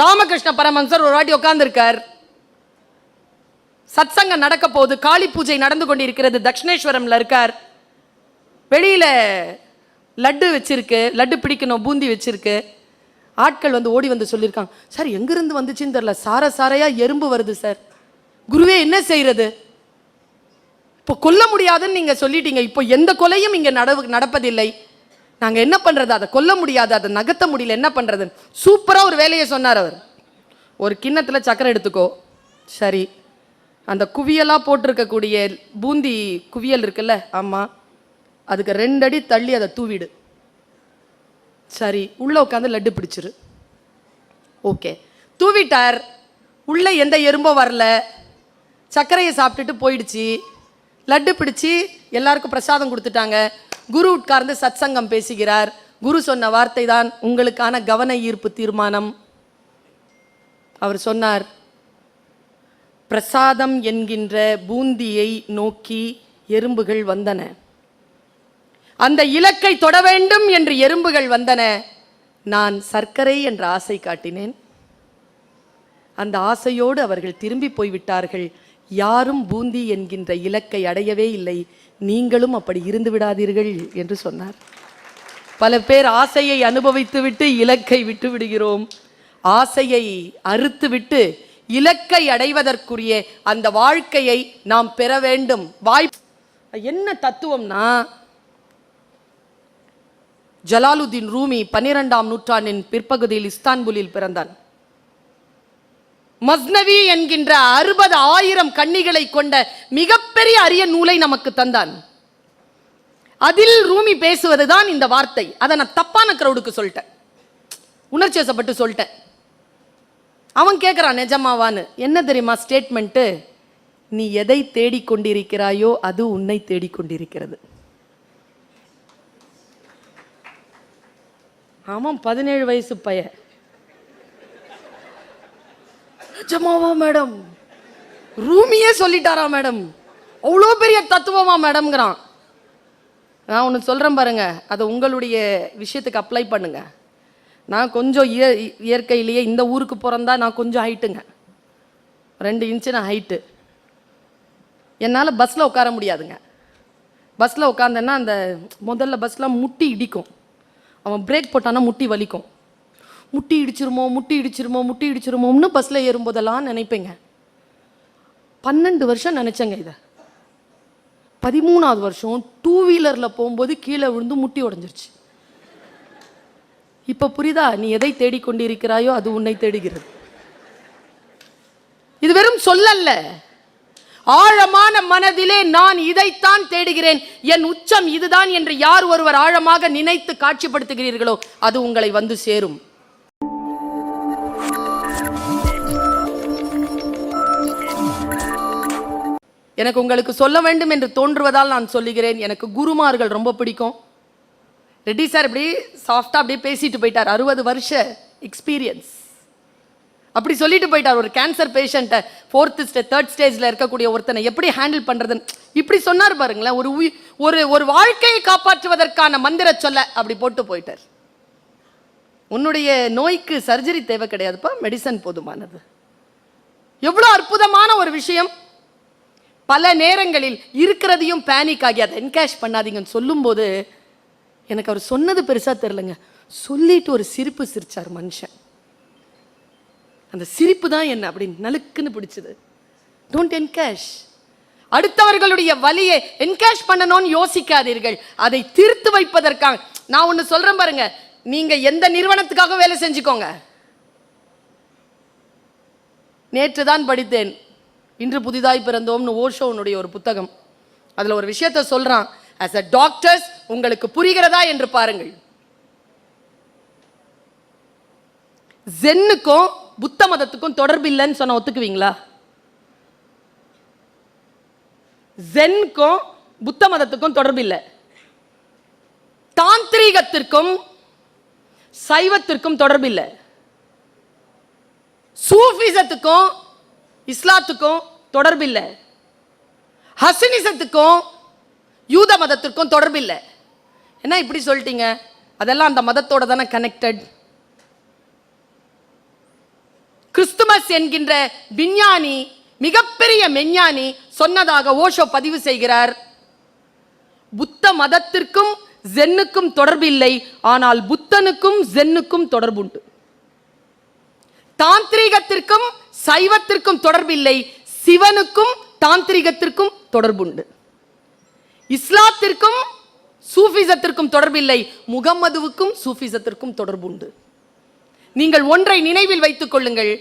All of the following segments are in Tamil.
ராமகிருஷ்ண பரமன்சர் ஒரு வாட்டி உட்கார்ந்துருக்கார். சத்சங்கம் நடக்க போகுது காளி பூஜை நடந்து கொண்டிருக்கிறது தக்ஷணேஸ்வரம்ல இருக்கார். வெளியில லட்டு வச்சிருக்கு லட்டு பிடிக்கணும் பூந்தி வச்சிருக்கு. ஆட்கள் வந்து ஓடி வந்து சொல்லியிருக்காங்க. சார் எங்கிருந்து வந்துச்சுன்னு தெரில சார சாரையா எறும்பு வருது சார். குருவே என்ன செய்யறது? இப்போ கொல்ல முடியாதுன்னு நீங்க சொல்லிட்டீங்க. இப்போ எந்த கொலையும் இங்கே நடவு நடப்பதில்லை. நாங்கள் என்ன பண்ணுறது அதை கொல்ல முடியாது அதை நகர்த்த முடியல என்ன பண்ணுறது சூப்பராக ஒரு வேலையை சொன்னார் அவர். ஒரு கிண்ணத்தில் சக்கரை எடுத்துக்கோ. சரி. அந்த குவியலாக போட்டிருக்கக்கூடிய பூந்தி குவியல் இருக்குல்ல? ஆமாம் அதுக்கு ரெண்டடி தள்ளி அதை தூவிடு. சரி. உள்ளே உட்காந்து லட்டு பிடிச்சிரு. ஓகே. தூவிட்டார். உள்ளே எந்த எறும்பும் வரல. சர்க்கரையை சாப்பிட்டுட்டு போயிடுச்சு. லட்டு பிடிச்சி எல்லாருக்கும் பிரசாதம் கொடுத்துட்டாங்க. குரு உட்கார்ந்து சத்சங்கம் பேசுகிறார். குரு சொன்ன வார்த்தை தான் உங்களுக்கான கவன ஈர்ப்பு தீர்மானம். அவர் சொன்னார் பிரசாதம் என்கின்ற பூந்தியை நோக்கி எறும்புகள் வந்தன. அந்த இலக்கை தொட வேண்டும் என்று எறும்புகள் வந்தன. நான் சர்க்கரை என்ற ஆசை காட்டினேன். அந்த ஆசையோடு அவர்கள் திரும்பி போய்விட்டார்கள். யாரும் பூந்தி என்கின்ற இலக்கை அடையவே இல்லை. நீங்களும் அப்படி இருந்து விடாதீர்கள் என்று சொன்னார். பல பேர் ஆசையை அனுபவித்துவிட்டு இலக்கை விட்டு விடுகிறோம். ஆசையை அறுத்துவிட்டு இலக்கை அடைவதற்குரிய அந்த வாழ்க்கையை நாம் பெற வேண்டும். வாய்ப்பு என்ன தத்துவம்னா ஜலாலுதீன் ரூமி பன்னிரெண்டாம் நூற்றாண்டின் பிற்பகுதியில் இஸ்தான்புலில் பிறந்தான். மஸ்னவி என்கின்ற அறுபது ஆயிரம் கன்னிகளை கொண்ட மிகப்பெரிய அரிய நூலை நமக்கு தந்தான். அதில் ரூமி பேசுவதுதான் இந்த வார்த்தை. அதை நான் தப்பான கிரௌடுக்கு சொல்லிட்டேன். உணர்ச்சி வசப்பட்டு சொல்லிட்டேன். அவன் கேட்குறான் நிஜமாவான்னு. என்ன தெரியுமா ஸ்டேட்மெண்ட்டு நீ எதை தேடிக்கொண்டிருக்கிறாயோ அது உன்னை தேடிக்கொண்டிருக்கிறது. ஆமாம் பதினேழு வயசு பையன். நிஜமாவா மேடம்? ரூமியே சொல்லிட்டாரா மேடம்? அவ்வளோ பெரிய தத்துவமா மேடம்ங்கிறான். நான் ஒன்று சொல்கிறேன் பாருங்க. அதை உங்களுடைய விஷயத்துக்கு அப்ளை பண்ணுங்க. நான் கொஞ்சம் இய இயற்கையிலேயே இந்த ஊருக்கு பிறந்தா நான் கொஞ்சம் ஹைட்டுங்க ரெண்டு இன்ச்சு நான் ஹைட்டு என்னால் பஸ்ஸில் உட்கார முடியாதுங்க. பஸ்ஸில் உட்காந்தேன்னா அந்த முதல்ல பஸ்லாம் முட்டி இடிக்கும். அவன் பிரேக் போட்டான்னா முட்டி வலிக்கும். முட்டி இடிச்சிருமோ முட்டி இடிச்சிருமோ முட்டி இடிச்சிருமோன்னு பஸ்ஸில் ஏறும்போதெல்லாம் நினைப்பேங்க. பன்னெண்டு வருஷம் நினச்சேங்க இதை. பதிமூணாவது வருஷம் டூ வீலரில் போகும்போது கீழே விழுந்து முட்டி உடஞ்சிருச்சு. இப்போ புரியுதா? நீ எதை தேடிக்கொண்டிருக்கிறாயோ அது உன்னை தேடுகிறது. இது வெறும் சொல்லல்ல. ஆழமான மனதிலே நான் இதைத்தான் தேடுகிறேன். என் உச்சம் இதுதான் என்று யார் ஒருவர் ஆழமாக நினைத்து காட்சிப்படுத்துகிறீர்களோ அது உங்களை வந்து சேரும். எனக்கு உங்களுக்கு சொல்ல வேண்டும் என்று தோன்றுவதால் நான் சொல்லுகிறேன். எனக்கு குருமார்கள் ரொம்ப பிடிக்கும். ரெட்டி சார் இப்படி சாஃப்டாக அப்படியே பேசிட்டு போயிட்டார். அறுபது வருஷ எக்ஸ்பீரியன்ஸ் அப்படி சொல்லிட்டு போயிட்டார். ஒரு கேன்சர் பேஷண்ட்டை ஃபோர்த்து ஸ்டே தேர்ட் ஸ்டேஜில் இருக்கக்கூடிய ஒருத்தனை எப்படி ஹேண்டில் பண்ணுறதுன்னு இப்படி சொன்னார் பாருங்களேன். ஒரு உயி ஒரு ஒரு வாழ்க்கையை காப்பாற்றுவதற்கான மந்திர சொல்ல அப்படி போட்டு போயிட்டார். உன்னுடைய நோய்க்கு சர்ஜரி தேவை கிடையாதுப்பா. மெடிசன் போதுமானது. எவ்வளோ அற்புதமான ஒரு விஷயம். பல நேரங்களில் இருக்கிறதையும் பேனிக் ஆகி அதை என்கேஷ் பண்ணாதீங்கன்னு சொல்லும்போது எனக்கு அவர் சொன்னது பெருசாக தெரிலங்க சொல்லிட்டு ஒரு சிரிப்பு சிரித்தார் மனுஷன். அந்த சிரிப்பு தான் என்ன அப்படின்னு நலுக்குன்னு பிடிச்சது. டோன்ட் என்கேஷ் அடுத்தவர்களுடைய வலியை என்கேஷ் பண்ணணும்னு யோசிக்காதீர்கள். அதை தீர்த்து வைப்பதற்காக நான் ஒன்று சொல்கிறேன் பாருங்க. நீங்கள் எந்த நிறுவனத்துக்காக வேலை செஞ்சுக்கோங்க. நேற்று தான் படித்தேன். இன்று புதிதாய் பிறந்தோம்னு ஓஷோனுடைய ஒரு புத்தகம். அதில் ஒரு விஷயத்த சொல்கிறான் as அ டாக்டர்ஸ் உங்களுக்கு புரிகிறதா என்று பாருங்கள். ஜென்னுக்கும் புத்த மதத்துக்கும் தொடர்பு இல்லைன்னு சொன்ன ஒத்துக்குவீங்களா? ஜென்க்கும் புத்த மதத்துக்கும் தொடர்பு இல்லை. தாந்திரீகத்திற்கும் சைவத்திற்கும் தொடர்பு இல்லை. சூஃபிசத்துக்கும் இஸ்லாத்துக்கும் தொடர்பில்லை. ஹசினிசத்துக்கும் யூத மதத்திற்கும் தொடர்பு இல்லை என்ன இப்படி சொல்லிட்டீங்க? அதெல்லாம் அந்த மதத்தோட தானே கனெக்டட் கிறிஸ்துமஸ் என்கின்ற விஞ்ஞானி மிகப்பெரிய மெஞ்ஞானி சொன்னதாக ஓஷோ பதிவு செய்கிறார். புத்த மதத்திற்கும் ஜென்னுக்கும் தொடர்பில்லை ஆனால் புத்தனுக்கும் ஜென்னுக்கும் தொடர்புண்டு. தாந்திரீகத்திற்கும் சைவத்திற்கும் தொடர்பில்லை சிவனுக்கும் தாந்திரிகத்திற்கும் தொடர்புண்டு. இஸ்லாத்திற்கும் சூஃபிசத்திற்கும் தொடர்பில்லை முகம்மதுவுக்கும் சூஃபிசத்திற்கும் தொடர்புண்டு. நீங்கள் ஒன்றை நினைவில் வைத்துக் கொள்ளுங்கள்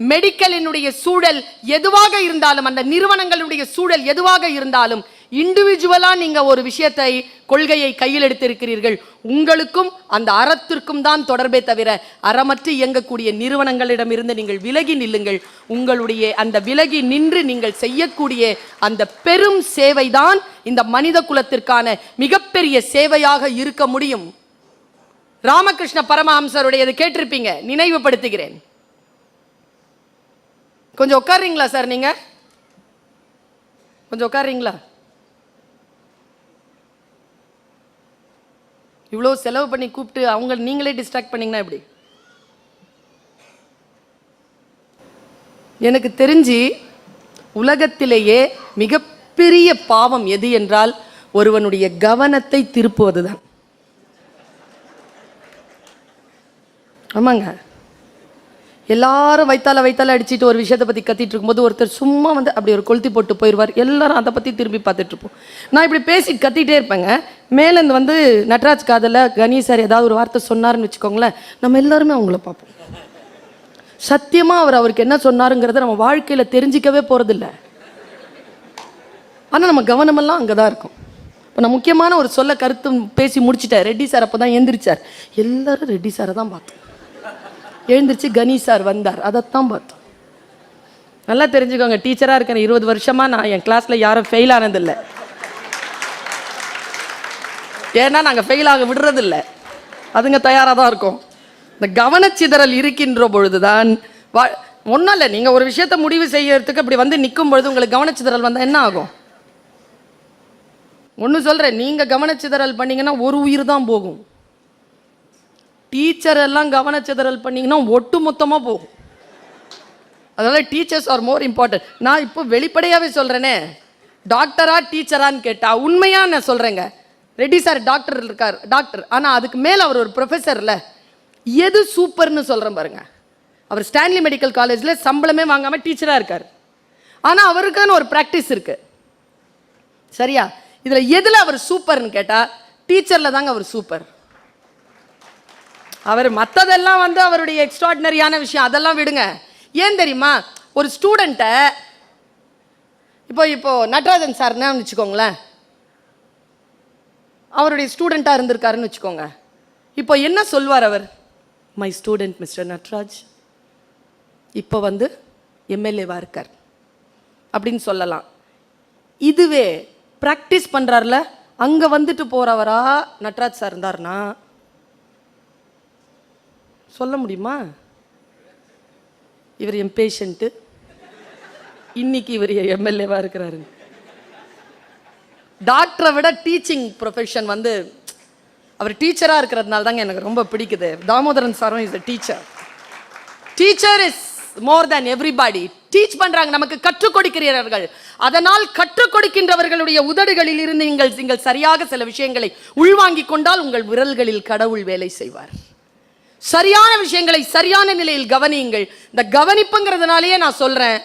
மெடிக்கலினுடைய சூழல் எதுவாக இருந்தாலும் அந்த நிறுவனங்களுடைய சூழல் எதுவாக இருந்தாலும் இண்டிவிஜுவலாக நீங்கள் ஒரு விஷயத்தை கொள்கையை கையில் எடுத்திருக்கிறீர்கள். உங்களுக்கும் அந்த அறத்திற்கும் தான் தொடர்பே தவிர அறமற்று இயங்கக்கூடிய நிறுவனங்களிடமிருந்து நீங்கள் விலகி நில்லுங்கள். உங்களுடைய அந்த விலகி நின்று நீங்கள் செய்யக்கூடிய அந்த பெரும் சேவை தான் இந்த மனித குலத்திற்கான மிகப்பெரிய சேவையாக இருக்க முடியும். ராமகிருஷ்ண பரமஹம்சருடையது கேட்டிருப்பீங்க நினைவுபடுத்துகிறேன். கொஞ்சம் உட்காருறீங்களா சார் நீங்க? கொஞ்சம் உட்காருறீங்களா? இவ்வளோ செலவு பண்ணி கூப்பிட்டு அவங்க நீங்களே டிஸ்ட்ராக்ட் பண்ணீங்கன்னா எப்படி? எனக்கு தெரிஞ்சு உலகத்திலேயே மிகப்பெரிய பாவம் எது என்றால் ஒருவனுடைய கவனத்தை திருப்புவதுதான். ஆமாங்க. எல்லாரும் வைத்தால வைத்தால அடிச்சிட்டு ஒரு விஷயத்தை பற்றி கத்திட்டு இருக்கும்போது ஒருத்தர் சும்மா வந்து அப்படி ஒரு கொளுத்தி போட்டு போயிடுவார். எல்லாரும் அதை பற்றி திரும்பி பார்த்துட்ருப்போம் நான் இப்படி பேசி கத்திட்டே இருப்பேங்க. மேலேருந்து வந்து நட்ராஜ் காதில் கணேஷ் சார் ஏதாவது ஒரு வார்த்தை சொன்னாருன்னு வச்சுக்கோங்களேன் நம்ம எல்லாருமே அவங்கள பார்ப்போம். சத்தியமாக அவர் அவருக்கு என்ன சொன்னாருங்கிறத நம்ம வாழ்க்கையில் தெரிஞ்சிக்கவே போகிறதில்ல ஆனால் நம்ம கவனமெல்லாம் அங்கே தான் இருக்கும். இப்போ நான் முக்கியமான ஒரு சொல்ல கருத்து பேசி முடிச்சிட்டேன். ரெட்டி சார் அப்போ தான் எழுந்திரிச்சார் எல்லாரும் ரெட்டி சாரை தான் பார்த்தோம். எழுந்திரிச்சு கணேஷ் சார் வந்தார். அதைத்தான் பார்த்தோம். நல்லா தெரிஞ்சுக்கோங்க டீச்சராக இருக்கேன் இருபது வருஷமாக நான் என் கிளாஸில் யாரும் ஃபெயில் ஆனதில்லை. ஏன்னா நாங்கள் ஃபெயில் ஆக விடுறதில்ல. அதுங்க தயாராக தான் இருக்கும். இந்த கவனச்சிதறல் இருக்கின்ற பொழுதுதான் வா ஒன்றும் இல்லை நீங்கள் ஒரு விஷயத்தை முடிவு செய்யறதுக்கு அப்படி வந்து நிற்கும் பொழுது உங்களுக்கு கவனச்சிதறல் வந்தால் என்ன ஆகும்? ஒன்று சொல்கிறேன் நீங்கள் கவனச்சிதறல் பண்ணீங்கன்னா ஒரு உயிர் தான் போகும். டீச்சர் எல்லாம் கவனச்சிதறல் பண்ணிங்கன்னா ஒட்டு மொத்தமாக போகும். அதனால் டீச்சர்ஸ் ஆர் மோர் இம்பார்ட்டன்ட். நான் இப்போ வெளிப்படையாகவே சொல்கிறேனே டாக்டரா டீச்சரான்னு கேட்டால் உண்மையாக நான் சொல்கிறேங்க ரெட்டி சார் டாக்டர் இருக்கார் டாக்டர். ஆனால் அதுக்கு மேலே அவர் ஒரு ப்ரொஃபஸர்ல எது சூப்பர்னு சொல்கிறேன் பாருங்க. அவர் ஸ்டான்லி மெடிக்கல் காலேஜில் சம்பளமே வாங்காமல் டீச்சராக இருக்கார். ஆனால் அவருக்குன்னு ஒரு ப்ராக்டிஸ் இருக்குது சரியா? இதில் எதில் அவர் சூப்பர்னு கேட்டால் டீச்சரில் தாங்க அவர் சூப்பர். அவர் மற்றதெல்லாம் வந்து அவருடைய எக்ஸ்ட்ராடினரியான விஷயம் அதெல்லாம் விடுங்க. ஏன் தெரியுமா? ஒரு ஸ்டூடெண்ட்டை இப்போ இப்போ நடராஜன் சார்னு வச்சுக்கோங்களேன். அவருடைய ஸ்டூடெண்ட்டாக இருந்திருக்காருன்னு வச்சுக்கோங்க. இப்போ என்ன சொல்வார் அவர்? மை ஸ்டூடெண்ட் மிஸ்டர் நட்ராஜ் இப்போ வந்து எம்எல்ஏவாக இருக்கார். அப்படின்னு சொல்லலாம். இதுவே ப்ராக்டிஸ் பண்ணுறாருல அங்கே வந்துட்டு போகிறவரா நட்ராஜ் சார் இருந்தார்னா சொல்ல முடியுமா? இவர் என் பேஷண்ட்டு இன்னைக்கு இவர் எம்எல்ஏவாக இருக்கிறாரு. டாக்டரை விட டீச்சிங் ப்ரொஃபஷன் வந்து அவர் டீச்சராக இருக்கிறதுனால தாங்க எனக்கு ரொம்ப பிடிக்குது. தாமோதரன் சாரும் is a teacher teacher is more than everybody teach பண்ணுறாங்க நமக்கு கற்றுக் கொடுக்கிறீர்கள். அதனால் கற்றுக் கொடுக்கின்றவர்களுடைய உதடுகளில் இருந்து நீங்கள் நீங்கள் சரியாக சில விஷயங்களை உள்வாங்கிக் கொண்டால் உங்கள் விரல்களில் கடவுள் வேலை செய்வார். சரியான விஷயங்களை சரியான நிலையில் கவனியுங்கள். இந்த கவனிப்புங்கிறதுனாலயே நான் சொல்றேன்.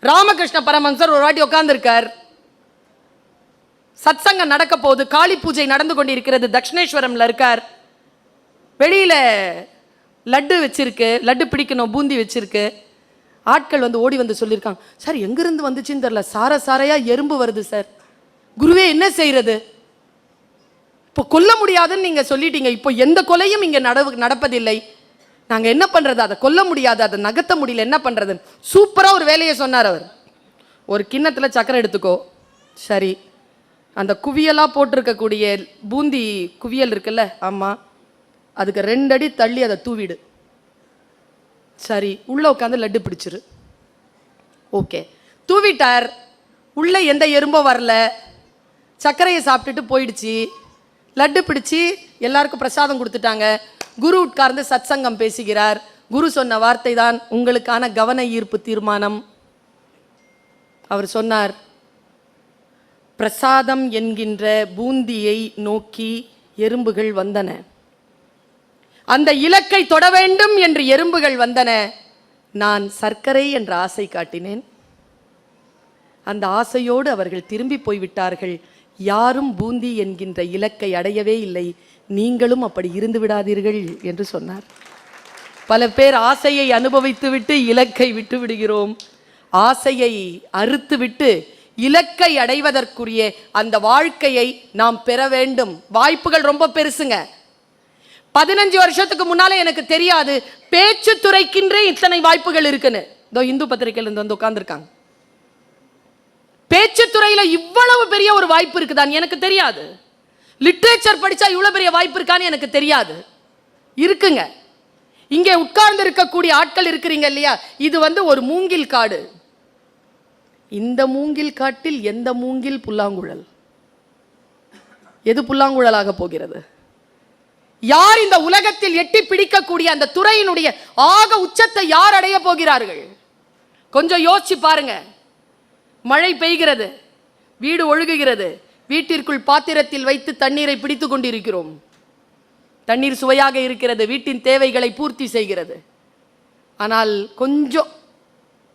ராமகிருஷ்ண பரமஹம்சர் ஒரு வாட்டி உட்காந்துருக்கார் சத்சங்கம் நடக்க போகுது. காளி பூஜை நடந்து கொண்டிருக்கிறது. தக்ஷணேஸ்வரம்ல இருக்கார். வெளியில லட்டு வச்சிருக்கு. லட்டு பிடிக்கணும் பூந்தி வச்சிருக்கு. ஆட்கள் வந்து ஓடி வந்து சொல்லியிருக்காங்க. சார் எங்கிருந்து வந்துச்சுன்னு தெரில சார சாரையா எறும்பு வருது சார். குருவே என்ன செய்யறது இப்போ கொல்ல முடியாதுன்னு நீங்கள் சொல்லிட்டீங்க. இப்போ எந்த கொலையும் இங்கே நடவு நடப்பதில்லை. நாங்கள் என்ன பண்ணுறது அதை கொல்ல முடியாது. அதை நகர்த்த முடியல. என்ன பண்ணுறது சூப்பராக ஒரு வேலையை சொன்னார் அவர். ஒரு கிண்ணத்தில் சக்கரை எடுத்துக்கோ. சரி. அந்த குவியலாக போட்டிருக்கக்கூடிய பூந்தி குவியல் இருக்குல்ல? ஆமாம் அதுக்கு ரெண்டடி தள்ளி அதை தூவிடு. சரி. உள்ளே உட்காந்து லட்டு பிடிச்சிரு. ஓகே. தூவிட்டார். உள்ளே எந்த எறும்பும் வரல. சர்க்கரையை சாப்பிட்டுட்டு போயிடுச்சு. லட்டு பிடிச்சி எல்லாருக்கும் பிரசாதம் கொடுத்துட்டாங்க. குரு உட்கார்ந்து சத்சங்கம் பேசுகிறார். குரு சொன்ன வார்த்தை தான் உங்களுக்கான கவன ஈர்ப்பு தீர்மானம். அவர் சொன்னார் பிரசாதம் என்கின்ற பூந்தியை நோக்கி எறும்புகள் வந்தன. அந்த இலக்கை தொட வேண்டும் என்று எறும்புகள் வந்தன. நான் சர்க்கரை என்ற ஆசை காட்டினேன். அந்த ஆசையோடு அவர்கள் திரும்பி போய்விட்டார்கள். யாரும் பூந்தி என்கின்ற இலக்கை அடையவே இல்லை. நீங்களும் அப்படி இருந்து விடாதீர்கள் என்று சொன்னார். பல பேர் ஆசையை அனுபவித்துவிட்டு இலக்கை விட்டு விடுகிறோம். ஆசையை அறுத்துவிட்டு இலக்கை அடைவதற்குரிய அந்த வாழ்க்கையை நாம் பெற வேண்டும். வாய்ப்புகள் ரொம்ப பெருசுங்க. பதினஞ்சு வருஷத்துக்கு முன்னாலே எனக்கு தெரியாது. பேச்சு துறைக்கின்றே இத்தனை வாய்ப்புகள் இருக்குன்னு. இதோ இந்து பத்திரிகையில் இருந்து வந்து உட்காந்துருக்காங்க பேச்சு துறையில இவ்வளவு பெரிய ஒரு வாய்ப்பு இருக்குதான்னு எனக்கு தெரியாது. லிட்ரேச்சர் படிச்சா இவ்வளவு பெரிய வாய்ப்பு இருக்கான்னு எனக்கு தெரியாது. இருக்குங்க. இங்கே உட்கார்ந்து இருக்கக்கூடிய ஆட்கள் இருக்கிறீங்க இல்லையா? இது வந்து ஒரு மூங்கில் காடு. இந்த மூங்கில் காட்டில் எந்த மூங்கில் புல்லாங்குழல்? எது புல்லாங்குழலாக போகிறது? யார் இந்த உலகத்தில் எட்டி பிடிக்கக்கூடிய அந்த துறையினுடைய ஆக உச்சத்தை யார் அடைய போகிறார்கள்? கொஞ்சம் யோசிச்சு பாருங்க. மழை பெய்கிறது. வீடு ஒழுகுகிறது. வீட்டிற்குள் பாத்திரத்தில் வைத்து தண்ணீரை பிடித்து கொண்டிருக்கிறோம். தண்ணீர் சுவையாக இருக்கிறது. வீட்டின் தேவைகளை பூர்த்தி செய்கிறது. ஆனால் கொஞ்சம்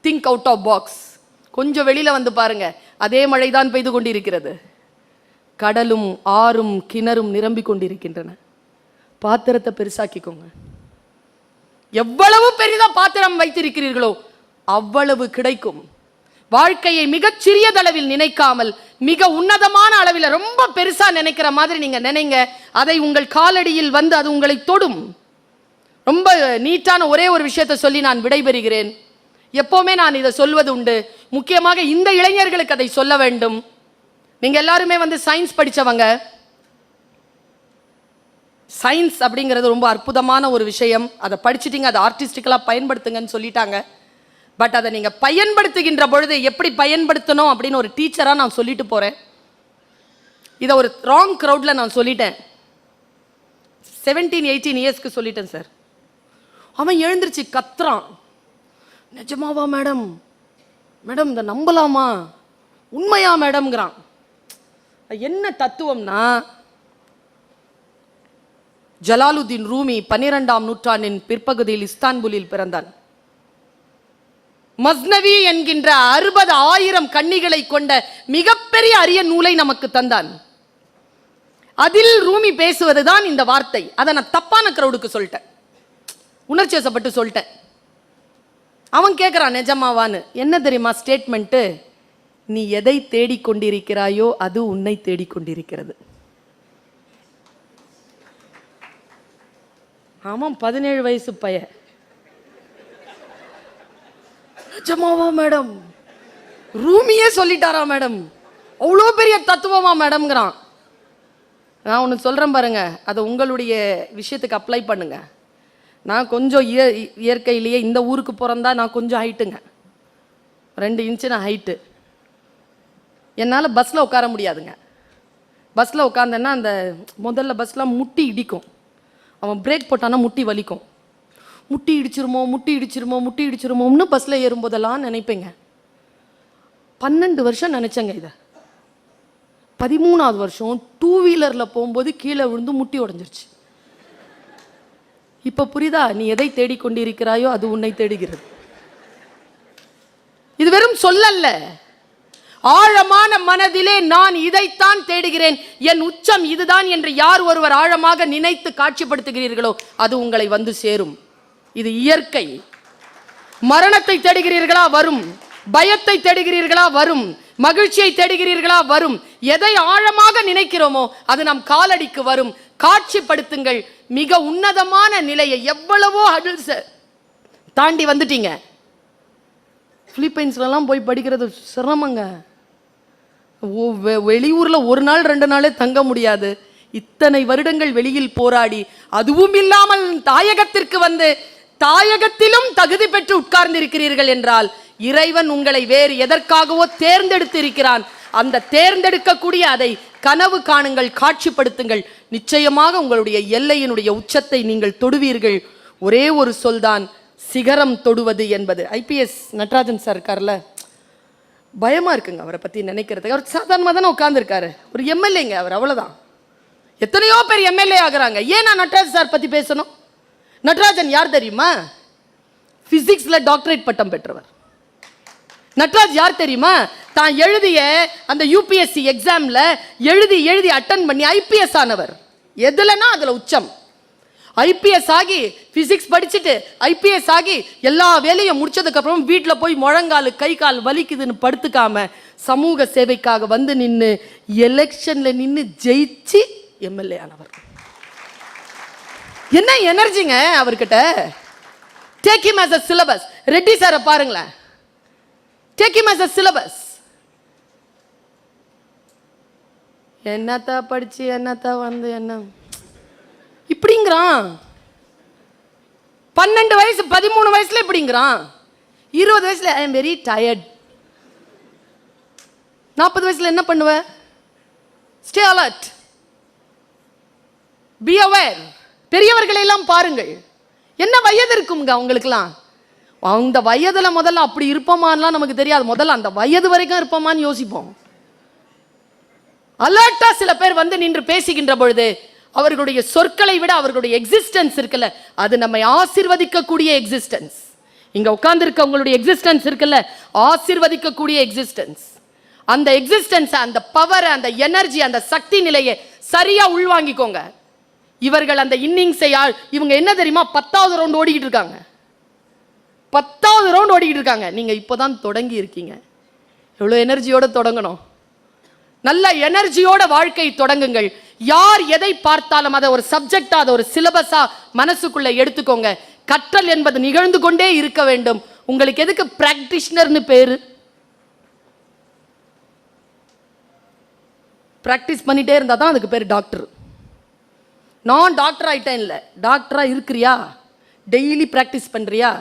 திங்க் அவுட் ஆஃப் பாக்ஸ் கொஞ்சம் வெளியில் வந்து பாருங்க. அதே மழை தான் பெய்து கொண்டிருக்கிறது. கடலும் ஆறும் கிணறும் நிரம்பி கொண்டிருக்கின்றன. பாத்திரத்தை பெருசாக்கிக்கோங்க. எவ்வளவு பெரிதா பாத்திரம் வைத்திருக்கிறீர்களோ அவ்வளவு கிடைக்கும். வாழ்க்கையை மிகச் சிறியதளவில் நினைக்காமல் மிக உன்னதமான அளவில் ரொம்ப பெருசா நினைக்கிற மாதிரி நீங்க நினைங்க. அதை உங்கள் காலடியில் வந்து அது உங்களை தொடும். ரொம்ப நீட்டான ஒரே ஒரு விஷயத்தை சொல்லி நான் விடைபெறுகிறேன். எப்போவுமே நான் இதை சொல்வது உண்டு. முக்கியமாக இந்த இளைஞர்களுக்கு அதை சொல்ல வேண்டும். நீங்க எல்லாருமே வந்து சயின்ஸ் படித்தவங்க சயின்ஸ் அப்படிங்கிறது ரொம்ப அற்புதமான ஒரு விஷயம். அதை படிச்சிட்டீங்க அதை ஆர்டிஸ்டிக்கலாக பயன்படுத்துங்கன்னு சொல்லிட்டாங்க. பட் அதை நீங்கள் பயன்படுத்துகின்ற பொழுது எப்படி பயன்படுத்தணும் அப்படின்னு ஒரு டீச்சராக நான் சொல்லிட்டு போகிறேன் இதை ஒரு ராங் க்ரௌடில் நான் சொல்லிட்டேன். செவன்டீன் எயிட்டீன் இயர்ஸ்க்கு சொல்லிட்டேன் சார் அவன் எழுந்திருச்சு கத்துறான். நிஜமாவா மேடம் மேடம் இதை நம்பலாமா? உண்மையா மேடம்ங்கிறான் என்ன தத்துவம்னா ஜலாலுதீன் ரூமி பன்னிரெண்டாம் நூற்றாண்டின் பிற்பகுதியில் இஸ்தான்புலில் பிறந்தான். மஸ்னவி என்கின்ற அறுபது ஆயிரம் கன்னிகளை கொண்ட மிகப்பெரிய அரிய நூலை நமக்கு தந்தான். அதில் ரூமி பேசுவதுதான் இந்த வார்த்தை. அதை நான் தப்பான கிரௌடுக்கு சொல்லிட்டேன். உணர்ச்சி வசப்பட்டு சொல்லிட்டேன். அவன் கேட்குறான் நிஜமாவான்னு. என்ன தெரியுமா ஸ்டேட்மெண்ட்டு நீ எதை தேடிக்கொண்டிருக்கிறாயோ அது உன்னை தேடிக்கொண்டிருக்கிறது ஆமாம் பதினேழு வயசு பையன். நிஜமாவா மேடம்? ரூமியே சொல்லிட்டாரா மேடம்? அவ்வளோ பெரிய தத்துவமா மேடம்ங்கிறான். நான் ஒன்று சொல்கிறேன் பாருங்க. அதை உங்களுடைய விஷயத்துக்கு அப்ளை பண்ணுங்க. நான் கொஞ்சம் இய இயற்கையிலேயே இந்த ஊருக்கு பிறந்தா நான் கொஞ்சம் ஹைட்டுங்க ரெண்டு இன்ச்சு நான் ஹைட்டு என்னால் பஸ்ஸில் உட்கார முடியாதுங்க. பஸ்ஸில் உட்காந்தேன்னா அந்த முதல்ல பஸ்லாம் முட்டி இடிக்கும். அவன் பிரேக் போட்டான்னா முட்டி வலிக்கும். முட்டி இடிச்சிருமோ முட்டி இடிச்சிருமோ முட்டி இடிச்சிருமோன்னு பஸ்ஸில் ஏறும்போதெல்லாம் நினைப்பேங்க. பன்னெண்டு வருஷம் நினச்சேங்க இதை. பதிமூணாவது வருஷம் டூ வீலரில் போகும்போது கீழே விழுந்து முட்டி உடஞ்சிருச்சு. இப்போ புரியுதா? நீ எதை தேடிக்கொண்டிருக்கிறாயோ அது உன்னை தேடுகிறது. இது வெறும் சொல்லல்ல. ஆழமான மனதிலே நான் இதைத்தான் தேடுகிறேன். என் உச்சம் இதுதான் என்று யார் ஒருவர் ஆழமாக நினைத்து காட்சிப்படுத்துகிறீர்களோ அது உங்களை வந்து சேரும். இது இயற்கை. மரணத்தை தேடுகிறீர்களா? வரும். பயத்தை தேடுகிறீர்களா? வரும். மகிழ்ச்சியை தேடுகிறீர்களா? வரும். எதை ஆழமாக நினைக்கிறோமோ அது நம் காலடிக்கு வரும். காட்சிப்படுத்துங்கள். மிக உன்னதமான நிலையை எவ்வளவோ ஹடில்ஸ் தாண்டி வந்துட்டீங்க. பிலிப்பைன்ஸ்லலாம் போய் படிக்கிறது சிரமங்க. வெளியூரில் ஒரு நாள் ரெண்டு நாளே தங்க முடியாது. இத்தனை வருடங்கள் வெளியில் போராடி அதுவும் இல்லாமல் தாயகத்திற்கு வந்து தாயகத்திலும் தகுதி பெற்று உட்கார்ந்திருக்கிறீர்கள் என்றால் இறைவன் உங்களை வேறு எதற்காகவோ தேர்ந்தெடுத்து இருக்கிறான் அந்த தேர்ந்தெடுக்கக்கூடிய அதை கனவு காணுங்கள் காட்சிப்படுத்துங்கள். நிச்சயமாக உங்களுடைய எல்லையினுடைய உச்சத்தை நீங்கள் தொடுவீர்கள். ஒரே ஒரு சொல்தான் சிகரம் தொடுவது என்பது. ஐபிஎஸ் நடராஜன் சார் இருக்கார்ல? பயமாக இருக்குங்க அவரை பற்றி நினைக்கிறதுக்கு. அவர் சாதாரணமாக தானே உட்காந்துருக்காரு ஒரு எம்எல்ஏங்க அவர் அவ்வளோதான் எத்தனையோ பேர் எம்எல்ஏ ஆகுறாங்க. ஏன் நான் நட்ராஜன் சார் பற்றி பேசணும்? நட்ராஜன் யார் தெரியுமா? ஃபிசிக்ஸில் டாக்டரேட் பட்டம் பெற்றவர். நட்ராஜ் யார் தெரியுமா? தான் எழுதிய அந்த யூபிஎஸ்சி எக்ஸாமில் எழுதி எழுதி அட்டன் பண்ணி ஐபிஎஸ் ஆனவர். எதுலனா அதில் உச்சம். ஐபிஎஸ் ஆகி ஃபிசிக்ஸ் படிச்சுட்டு ஐபிஎஸ் ஆகி எல்லா வேலையும் முடிச்சதுக்கப்புறம் வீட்டில் போய் முழங்கால் கை கால் வலிக்குதுன்னு படுத்துக்காம சமூக சேவைக்காக வந்து நின்று எலெக்ஷனில் நின்று ஜெயிச்சு எம்எல்ஏ ஆனவர். என்ன எனர்ஜிங்க அவர்கிட்ட? Take him as a syllabus Reddy சாரை பாருங்களேன். Take him as a syllabus என்னத்தா படிச்சு என்னத்தா வந்து என்ன? இப்படிங்கிறான். பன்னெண்டு வயசு பதிமூணு வயசுல இப்படிங்கிறான். இருபது வயசுல ஐ எம் வெரி டயர்ட் நாற்பது வயசுல என்ன பண்ணுவ? ஸ்டே அலர்ட் பி அவேர் பெரியவர்களை எல்லாம் பாருங்கள். என்ன வயது இருக்குங்க அவங்களுக்குலாம் அந்த வயதுல முதல்ல அப்படி இருப்போமான்லாம் நமக்கு தெரியாது. முதல்ல அந்த வயது வரைக்கும் இருப்போமான்னு யோசிப்போம். அலர்ட்டா சில பேர் வந்து நின்று பேசுகின்ற பொழுது அவர்களுடைய சொற்களை விட அவர்களுடைய எக்ஸிஸ்டன்ஸ் இருக்குல்ல அது நம்மை ஆசிர்வதிக்கக்கூடிய எக்ஸிஸ்டன்ஸ் இங்க உட்கார்ந்துருக்க உங்களுடைய எக்ஸிஸ்டன்ஸ் இருக்குல்ல ஆசிர்வதிக்கக்கூடிய எக்ஸிஸ்டன்ஸ் அந்த எக்ஸிஸ்டன்ஸ் அந்த பவர் அந்த எனர்ஜி அந்த சக்தி நிலையை சரியா உள்வாங்கிக்கோங்க. இவர்கள் அந்த இன்னிங்ஸை இவங்க என்ன தெரியுமா? பத்தாவது ரவுண்ட் ஓடிக்கிட்டு இருக்காங்க. பத்தாவது ரவுண்ட் ஓடிக்கிட்டு இருக்காங்க. நீங்கள் இப்போ தான் தொடங்கி இருக்கீங்க. எவ்வளோ எனர்ஜியோட தொடங்கணும். நல்ல எனர்ஜியோட வாழ்க்கை தொடங்குங்கள். யார் எதை பார்த்தாலும் அதை ஒரு சப்ஜெக்டா அதை ஒரு சிலபஸா மனசுக்குள்ள எடுத்துக்கோங்க. கற்றல் என்பது நிகழ்ந்து கொண்டே இருக்க வேண்டும். உங்களுக்கு எதுக்கு பிராக்டிஷனர்னு பேரு? ப்ராக்டிஸ் பண்ணிட்டே இருந்தால் தான் அதுக்கு பேர் டாக்டர் நான் டாக்டர் ஆகிட்டேன் இல்லை. டாக்டராக இருக்கிறியா? டெய்லி ப்ராக்டிஸ் பண்ணுறியா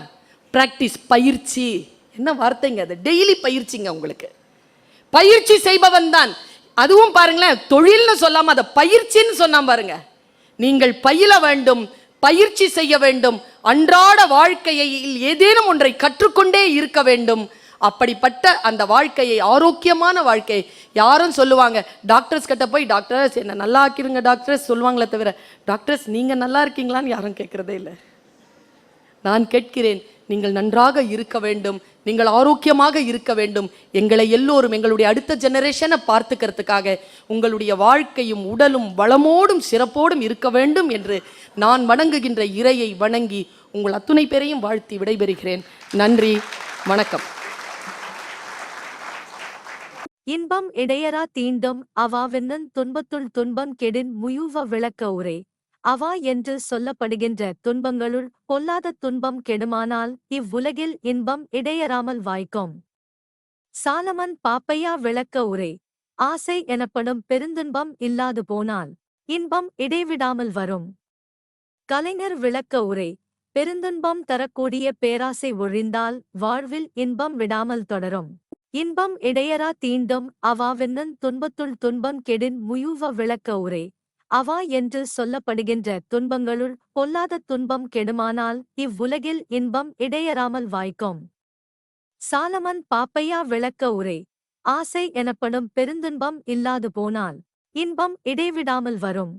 ப்ராக்டிஸ் பயிற்சி. என்ன வார்த்தைங்க அது? டெய்லி பயிற்சிங்க உங்களுக்கு. பயிற்சி செய்பவன் தான். அதுவும் பாருங்களேன் தொழில்னு சொல்லாமல் அதை பயிற்சின்னு சொன்னால் பாருங்க. நீங்கள் பயில வேண்டும் பயிற்சி செய்ய வேண்டும் அன்றாட வாழ்க்கையில் ஏதேனும் ஒன்றை கற்றுக்கொண்டே இருக்க வேண்டும். அப்படிப்பட்ட அந்த வாழ்க்கையை ஆரோக்கியமான வாழ்க்கை யாரும் சொல்லுவாங்க. டாக்டர்ஸ் கிட்ட போய் டாக்டர்ஸ் என்ன நல்லா ஆக்கிருங்க டாக்டர்ஸ் சொல்லுவாங்களே தவிர டாக்டர்ஸ் நீங்கள் நல்லா இருக்கீங்களான்னு யாரும் கேட்குறதே இல்லை. நான் கேட்கிறேன் நீங்கள் நன்றாக இருக்க வேண்டும் நீங்கள் ஆரோக்கியமாக இருக்க வேண்டும். எங்களை எல்லோரும் எங்களுடைய அடுத்த ஜெனரேஷனை பார்த்துக்கிறதுக்காக உங்களுடைய வாழ்க்கையும் உடலும் வளமோடும் சிறப்போடும் இருக்க வேண்டும் என்று நான் வணங்குகின்ற இறையை வணங்கி உங்கள் அத்துணை பேரையும் வாழ்த்தி விடைபெறுகிறேன். நன்றி வணக்கம். இன்பம் இடையரா தீண்டும் அவாவென்னன் துன்பத்துள் துன்பம் கெடின் முயூவ விளக்க உரை. அவா என்று சொல்லப்படுகின்ற துன்பங்களுள் பொல்லாத துன்பம் கெடுமானால் இவ்வுலகில் இன்பம் இடையறாமல் வாய்க்கும். சாலமன் பாப்பையா விளக்க உரை. ஆசை எனப்படும் பெருந்துன்பம் இல்லாது போனால் இன்பம் இடைவிடாமல் வரும். கலைஞர் விளக்க உரை. பெருந்துன்பம் தரக்கூடிய பேராசை ஒழிந்தால் வாழ்வில் இன்பம் விடாமல் தொடரும். இன்பம் இடையரா தீண்டும் அவாவென்னன் துன்பத்துள் துன்பம் கெடின் முயுவ விளக்க உரை. அவா என்று சொல்லப்படுகின்ற துன்பங்களுள் பொல்லாத துன்பம் கெடுமானால் இவ்வுலகில் இன்பம் இடையறாமல் வாய்க்கும். சாலமன் பாப்பையா விளக்க உரை. ஆசை எனப்படும் பெருந்துன்பம் இல்லாது போனால் இன்பம் இடைவிடாமல் வரும்.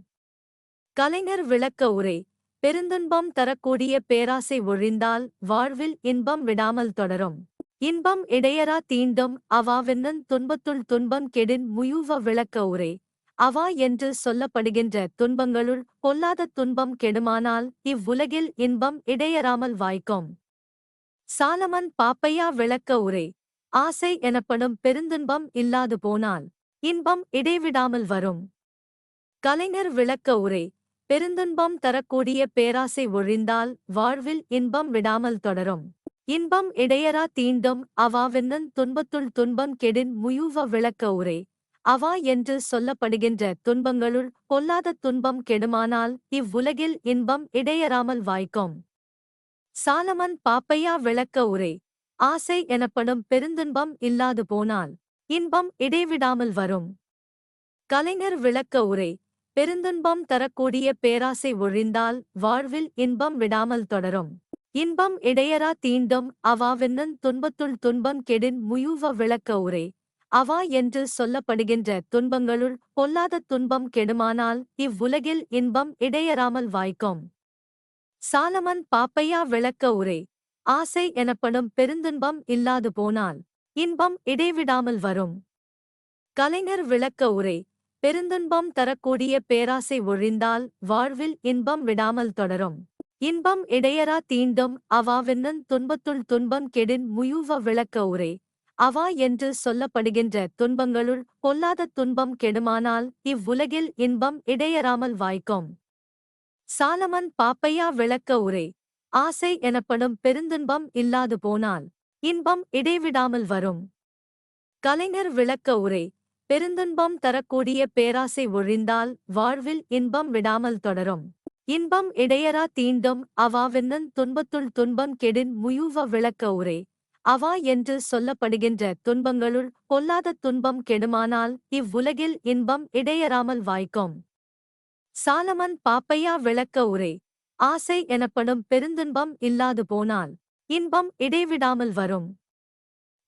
கலைஞர் விளக்க உரை. பெருந்துன்பம் தரக்கூடிய பேராசை ஒழிந்தால் வாழ்வில் இன்பம் விடாமல் தொடரும். இன்பம் இடையரா தீண்டும் அவாவென்னன் துன்பத்துள் துன்பம் கெடின் முயூவ விளக்க உரை. அவா என்று சொல்லப்படுகின்ற துன்பங்களுள் பொல்லாத துன்பம் கெடுமானால் இவ்வுலகில் இன்பம் இடையறாமல் வாய்க்கும். சாலமன் பாப்பையா விளக்க உரை. ஆசை எனப்படும் பெருந்துன்பம் இல்லாது போனால் இன்பம் இடைவிடாமல் வரும். கலைஞர் விளக்க உரை. பெருந்துன்பம் தரக்கூடிய பேராசை ஒழிந்தால் வாழ்வில் இன்பம் விடாமல் தொடரும். இன்பம் இடையரா தீண்டும் அவாவென்னன் துன்பத்துள் துன்பம் கெடின் முயூவ விளக்க உரை. அவா என்று சொல்லப்படுகின்ற துன்பங்களுள் பொல்லாத துன்பம் கெடுமானால் இவ்வுலகில் இன்பம் இடையறாமல் வாய்க்கும். சாலமன் பாப்பையா விளக்க உரை. ஆசை எனப்படும் பெருந்துன்பம் இல்லாது போனால் இன்பம் இடைவிடாமல் வரும். கலைஞர் விளக்க உரை. பெருந்துன்பம் தரக்கூடிய பேராசை ஒழிந்தால் வாழ்வில் இன்பம் விடாமல் தொடரும். இன்பம் இடையரா தீண்டும் அவாவென்னன் துன்பத்துள் துன்பம் கெடின் முயூவ விளக்க உரை. அவா என்று சொல்லப்படுகின்ற துன்பங்களுள் பொல்லாத துன்பம் கெடுமானால் இவ்வுலகில் இன்பம் இடையறாமல் வாய்க்கும். சாலமன் பாப்பையா விளக்க உரை. ஆசை எனப்படும் பெருந்துன்பம் இல்லாது போனால் இன்பம் இடைவிடாமல் வரும். கலைஞர் விளக்க உரை. பெருந்துன்பம் தரக்கூடிய பேராசை ஒழிந்தால் வாழ்வில் இன்பம் விடாமல் தொடரும். இன்பம் இடையரா தீண்டும் அவாவென்னன் துன்பத்துள் துன்பம் கெடின் முயூவ விளக்க உரை. அவா என்று சொல்லப்படுகின்ற துன்பங்களுள் பொல்லாத துன்பம் கெடுமானால் இவ்வுலகில் இன்பம் இடையறாமல் வாய்க்கும். சாலமன் பாப்பையா விளக்க உரை. ஆசை எனப்படும் பெருந்துன்பம் இல்லாது போனால் இன்பம் இடைவிடாமல் வரும். கலைஞர் விளக்க உரை. பெருந்துன்பம் தரக்கூடிய பேராசை ஒழிந்தால் வாழ்வில் இன்பம் விடாமல் தொடரும். இன்பம் இடையரா தீண்டும் அவாவென்னன் துன்பத்துள் துன்பம் கெடின் முயூவ விளக்க உரை. அவா என்று சொல்லப்படுகின்ற துன்பங்களுள் பொல்லாத துன்பம் கெடுமானால் இவ்வுலகில் இன்பம் இடையறாமல் வாய்க்கும். சாலமன் பாப்பையா விளக்க உரை. ஆசை எனப்படும் பெருந்துன்பம் இல்லாது போனால் இன்பம் இடைவிடாமல் வரும்.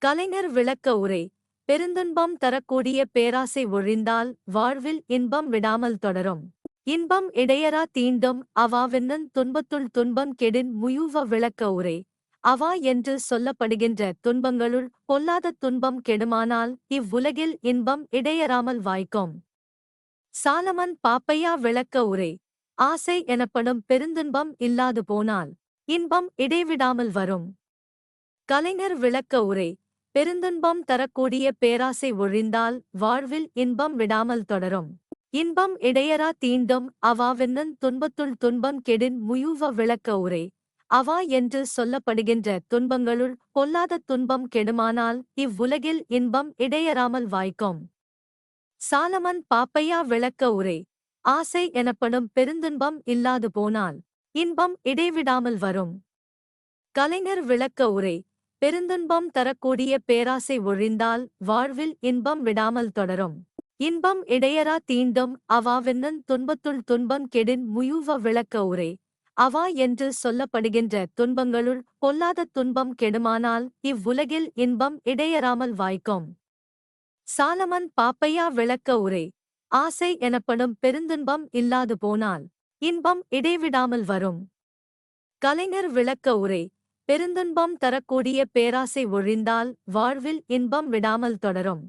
கலைஞர் விளக்க உரை. பெருந்துன்பம் தரக்கூடிய பேராசை ஒழிந்தால் வாழ்வில் இன்பம் விடாமல் தொடரும். இன்பம் இடையரா தீண்டும் அவாவென்னன் துன்பத்துள் துன்பம் கெடின் முயூவ விளக்க உரை. அவா என்று சொல்லப்படுகின்ற துன்பங்களுள் பொல்லாத துன்பம் கெடுமானால் இவ்வுலகில் இன்பம் இடையறாமல் வாய்க்கும். சாலமன் பாப்பையா விளக்க உரை. ஆசை எனப்படும் பெருந்துன்பம் இல்லாது போனால் இன்பம் இடைவிடாமல் வரும். கலைஞர் விளக்க உரை. பெருந்துன்பம் தரக்கூடிய பேராசை ஒழிந்தால் வாழ்வில் இன்பம் விடாமல் தொடரும். இன்பம் இடையரா தீண்டும் அவாவென்னன் துன்பத்துள் துன்பம் கெடின் முயூவ விளக்க உரை. அவா என்று சொல்லப்படுகின்ற துன்பங்களுள் பொல்லாத துன்பம் கெடுமானால் இவ்வுலகில் இன்பம் இடையறாமல் வாய்க்கும். சாலமன் பாப்பையா விளக்க உரை. ஆசை எனப்படும் பெருந்துன்பம் இல்லாது போனால் இன்பம் இடைவிடாமல் வரும். கலைஞர் விளக்க உரை. பெருந்துன்பம் தரக்கூடிய பேராசை ஒழிந்தால் வாழ்வில் இன்பம் விடாமல் தொடரும். இன்பம் இடையரா தீண்டும் அவாவென்னன் துன்பத்துள் துன்பம் கெடின் முயூவ விளக்க உரை. அவா என்று சொல்லப்படுகின்ற துன்பங்களுள் பொல்லாத துன்பம் கெடுமானால் இவ்வுலகில் இன்பம் இடையறாமல் வாய்க்கும். சாலமன் பாப்பையா விளக்க உரை. ஆசை எனப்படும் பெருந்துன்பம் இல்லாது போனால் இன்பம் இடைவிடாமல் வரும். கலைஞர் விளக்க உரை. பெருந்துன்பம் தரக்கூடிய பேராசை ஒழிந்தால் வாழ்வில் இன்பம் விடாமல் தொடரும்.